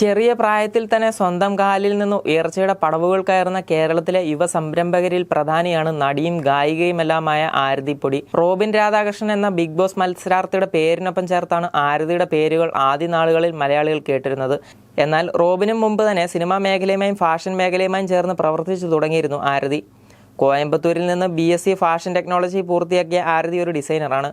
ചെറിയ പ്രായത്തിൽ തന്നെ സ്വന്തം കാലിൽ നിന്ന് ഉയർച്ചയുടെ പടവുകൾ കയറുന്ന കേരളത്തിലെ യുവ സംരംഭകരിൽ പ്രധാനിയാണ് നടിയും ഗായികയുമെല്ലാമായ ആരതിപ്പൊടി റോബിൻ രാധാകൃഷ്ണൻ എന്ന ബിഗ് ബോസ് മത്സരാർത്ഥിയുടെ പേരിനൊപ്പം ചേർത്താണ് ആരതിയുടെ പേരുകൾ ആദ്യ നാളുകളിൽ മലയാളികൾ കേട്ടിരുന്നത്. എന്നാൽ റോബിനും മുമ്പ് തന്നെ സിനിമാ മേഖലയുമായും ഫാഷൻ മേഖലയുമായും ചേർന്ന് പ്രവർത്തിച്ചു തുടങ്ങിയിരുന്നു ആരതി. കോയമ്പത്തൂരിൽ നിന്ന് B S C fashion technology പൂർത്തിയാക്കിയ ആരതി ഒരു ഡിസൈനറാണ്.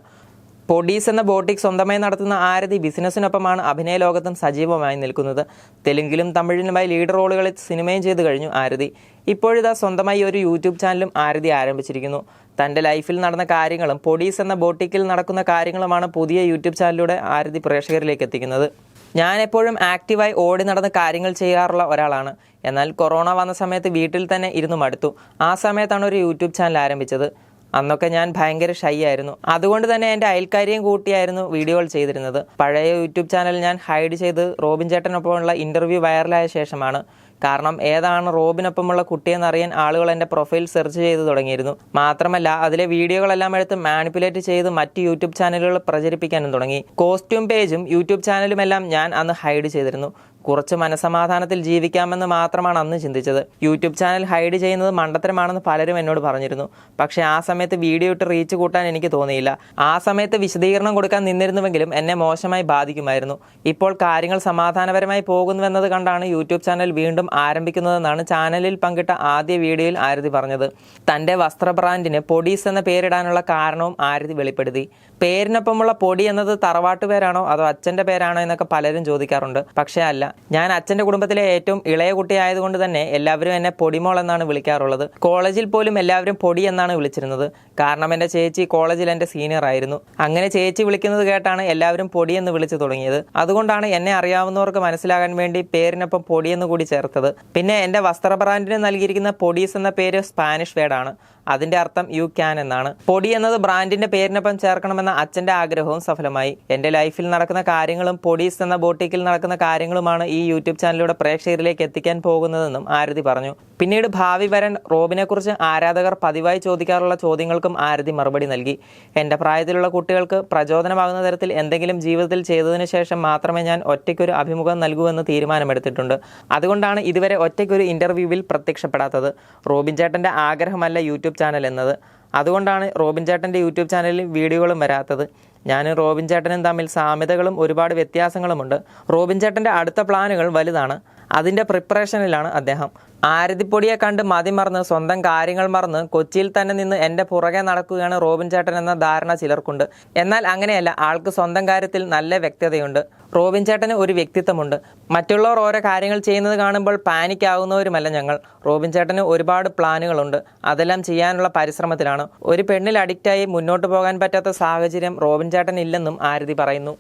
പൊഡീസ് എന്ന ബോട്ടിക് സ്വന്തമായി നടത്തുന്ന ആരതി ബിസിനസ്സിനൊപ്പമാണ് അഭിനയ ലോകത്തും സജീവമായി നിൽക്കുന്നത്. തെലുങ്കിലും തമിഴിലുമായി ലീഡ് റോളുകളിൽ സിനിമയും ചെയ്തു കഴിഞ്ഞു ആരതി. ഇപ്പോഴിതാ സ്വന്തമായി ഒരു യൂട്യൂബ് ചാനലും ആരതി ആരംഭിച്ചിരിക്കുന്നു. തന്റെ ലൈഫിൽ നടന്ന കാര്യങ്ങളും പൊഡീസ് എന്ന ബോട്ടിക്കിൽ നടക്കുന്ന കാര്യങ്ങളുമാണ് പുതിയ യൂട്യൂബ് ചാനലിലൂടെ ആരതി പ്രേക്ഷകരിലേക്ക് എത്തിക്കുന്നത്. ഞാൻ എപ്പോഴും ആക്റ്റീവായി ഓടി നടന്ന് കാര്യങ്ങൾ ചെയ്യാറുള്ള ഒരാളാണ്. എന്നാൽ കൊറോണ വന്ന സമയത്ത് വീട്ടിൽ തന്നെ ഇരുന്നു മടുത്തു. ആ സമയത്താണ് ഒരു യൂട്യൂബ് ചാനൽ ആരംഭിച്ചത്. അന്നൊക്കെ ഞാൻ ഭയങ്കര ഷൈ ആയിരുന്നു. അതുകൊണ്ട് തന്നെ എന്റെ അയൽക്കാരിയും കൂട്ടിയായിരുന്നു വീഡിയോകൾ ചെയ്തിരുന്നത്. പഴയ യൂട്യൂബ് ചാനൽ ഞാൻ ഹൈഡ് ചെയ്ത് റോബിൻ ചേട്ടനൊപ്പമുള്ള ഇന്റർവ്യൂ വൈറലായ ശേഷമാണ്. കാരണം ഏതാണ് റോബിനൊപ്പമുള്ള കുട്ടിയെന്നറിയാൻ ആളുകൾ എന്റെ പ്രൊഫൈൽ സെർച്ച് ചെയ്ത് തുടങ്ങിയിരുന്നു. മാത്രമല്ല അതിലെ വീഡിയോകളെല്ലാം എടുത്ത് മാനിപ്പുലേറ്റ് ചെയ്ത് മറ്റ് യൂട്യൂബ് ചാനലുകൾ പ്രചരിപ്പിക്കാനും തുടങ്ങി. കോസ്റ്റ്യൂം പേജും യൂട്യൂബ് ചാനലുമെല്ലാം ഞാൻ അന്ന് ഹൈഡ് ചെയ്തിരുന്നു. കുറച്ച് മനസമാധാനത്തിൽ ജീവിക്കാമെന്ന് മാത്രമാണ് അന്ന് ചിന്തിച്ചത്. യൂട്യൂബ് ചാനൽ ഹൈഡ് ചെയ്യുന്നത് മണ്ടത്തരമാണെന്ന് പലരും എന്നോട് പറഞ്ഞിരുന്നു. പക്ഷേ ആ സമയത്ത് വീഡിയോ ഇട്ട് റീച്ച് കൂട്ടാൻ എനിക്ക് തോന്നിയില്ല. ആ സമയത്ത് വിശദീകരണം കൊടുക്കാൻ നിന്നിരുന്നുവെങ്കിലും എന്നെ മോശമായി ബാധിക്കുമായിരുന്നു. ഇപ്പോൾ കാര്യങ്ങൾ സമാധാനപരമായി പോകുന്നുവെന്നത് കണ്ടാണ് യൂട്യൂബ് ചാനൽ വീണ്ടും ആരംഭിക്കുന്നതെന്നാണ് ചാനലിൽ പങ്കിട്ട ആദ്യ വീഡിയോയിൽ ആരതി പറഞ്ഞത്. തന്റെ വസ്ത്ര ബ്രാൻഡിന് പൊടീസ് എന്ന പേരിടാനുള്ള കാരണവും ആരതി വെളിപ്പെടുത്തി. പേരിനൊപ്പമുള്ള പൊടി എന്നത് തറവാട്ടുപേരാണോ അതോ അച്ഛന്റെ പേരാണോ എന്നൊക്കെ പലരും ചോദിക്കാറുണ്ട്. പക്ഷേ അല്ല ഞാൻ അച്ഛന്റെ കുടുംബത്തിലെ ഏറ്റവും ഇളയ കുട്ടിയായതുകൊണ്ട് തന്നെ എല്ലാവരും എന്നെ പൊടിമോൾ എന്നാണ് വിളിക്കാറുള്ളത്. കോളേജിൽ പോലും എല്ലാവരും പൊടി എന്നാണ് വിളിച്ചിരുന്നത്. കാരണം എന്റെ ചേച്ചി കോളേജിൽ എന്റെ സീനിയർ ആയിരുന്നു. അങ്ങനെ ചേച്ചി വിളിക്കുന്നത് കേട്ടാണ് എല്ലാവരും പൊടി എന്ന് വിളിച്ചു തുടങ്ങിയത്. അതുകൊണ്ടാണ് എന്നെ അറിയാവുന്നവർക്ക് മനസ്സിലാകാൻ വേണ്ടി പേരിനൊപ്പം പൊടിയെന്ന് കൂടി ചേർത്തത്. പിന്നെ എന്റെ വസ്ത്ര ബ്രാൻഡിന് നൽകിയിരിക്കുന്ന പൊടീസ് എന്ന പേര് സ്പാനിഷ് വേർഡാണ് അതിന്റെ അർത്ഥം യു ക്യാൻ എന്നാണ്. പൊടി എന്നത് ബ്രാൻഡിന്റെ പേരിനൊപ്പം ചേർക്കണമെന്ന അച്ഛന്റെ ആഗ്രഹവും സഫലമായി. എന്റെ ലൈഫിൽ നടക്കുന്ന കാര്യങ്ങളും പൊടീസ് എന്ന ബോട്ടിക്കിൽ നടക്കുന്ന കാര്യങ്ങളുമാണ് ഈ യൂട്യൂബ് ചാനലിലൂടെ പ്രേക്ഷകരിലേക്ക് എത്തിക്കാൻ പോകുന്നതെന്നും ആരതി പറഞ്ഞു. പിന്നീട് ഭാവി വരൻ റോബിനെക്കുറിച്ച് ആരാധകർ പതിവായി ചോദിക്കാറുള്ള ചോദ്യങ്ങൾക്കും ആരതി മറുപടി നൽകി. എന്റെ പ്രായത്തിലുള്ള കുട്ടികൾക്ക് പ്രചോദനമാകുന്ന തരത്തിൽ എന്തെങ്കിലും ജീവിതത്തിൽ ചെയ്തതിനു ശേഷം മാത്രമേ ഞാൻ ഒറ്റയ്ക്കൊരു അഭിമുഖം നൽകൂവെന്ന് തീരുമാനമെടുത്തിട്ടുണ്ട്. അതുകൊണ്ടാണ് ഇതുവരെ ഒറ്റയ്ക്കൊരു ഇന്റർവ്യൂവിൽ പ്രത്യക്ഷപ്പെടാത്തത്. റോബിൻ ചേട്ടന്റെ ആഗ്രഹമല്ല യൂട്യൂബ് ചാനൽ എന്നത്. അതുകൊണ്ടാണ് റോബിൻ ചേട്ടന്റെ യൂട്യൂബ് ചാനലിൽ വീഡിയോകളും വരാത്തത്. ഞാനും റോബിൻ ചേട്ടനും തമ്മിൽ സാമ്യതകളും ഒരുപാട് വ്യത്യാസങ്ങളുമുണ്ട്. റോബിൻ ചേട്ടന്റെ അടുത്ത പ്ലാനുകൾ വലുതാണ്. അതിന്റെ പ്രിപ്പറേഷനിലാണ് അദ്ദേഹം. ആരതിപ്പൊടിയെ കണ്ട് മതി മറന്ന് സ്വന്തം കാര്യങ്ങൾ മറന്ന് കൊച്ചിയിൽ തന്നെ നിന്ന് എന്റെ പുറകെ നടക്കുകയാണ് റോബിൻ ചേട്ടൻ എന്ന ധാരണ ചിലർക്കുണ്ട്. എന്നാൽ അങ്ങനെയല്ല ആൾക്ക് സ്വന്തം കാര്യത്തിൽ നല്ല വ്യക്തതയുണ്ട്. റോബിൻ ചേട്ടന് ഒരു വ്യക്തിത്വമുണ്ട്. മറ്റുള്ളവർ ഓരോ കാര്യങ്ങൾ ചെയ്യുന്നത് കാണുമ്പോൾ പാനിക് ആവുന്നവരുമല്ല ഞങ്ങൾ. റോബിൻ ചേട്ടന് ഒരുപാട് പ്ലാനുകളുണ്ട്. അതെല്ലാം ചെയ്യാനുള്ള പരിശ്രമത്തിലാണ്. ഒരു പെണ്ണിൽ അഡിക്റ്റായി മുന്നോട്ട് പോകാൻ പറ്റാത്ത സാഹചര്യം റോബിൻ ചേട്ടൻ ഇല്ലെന്നും ആരതി പറയുന്നു.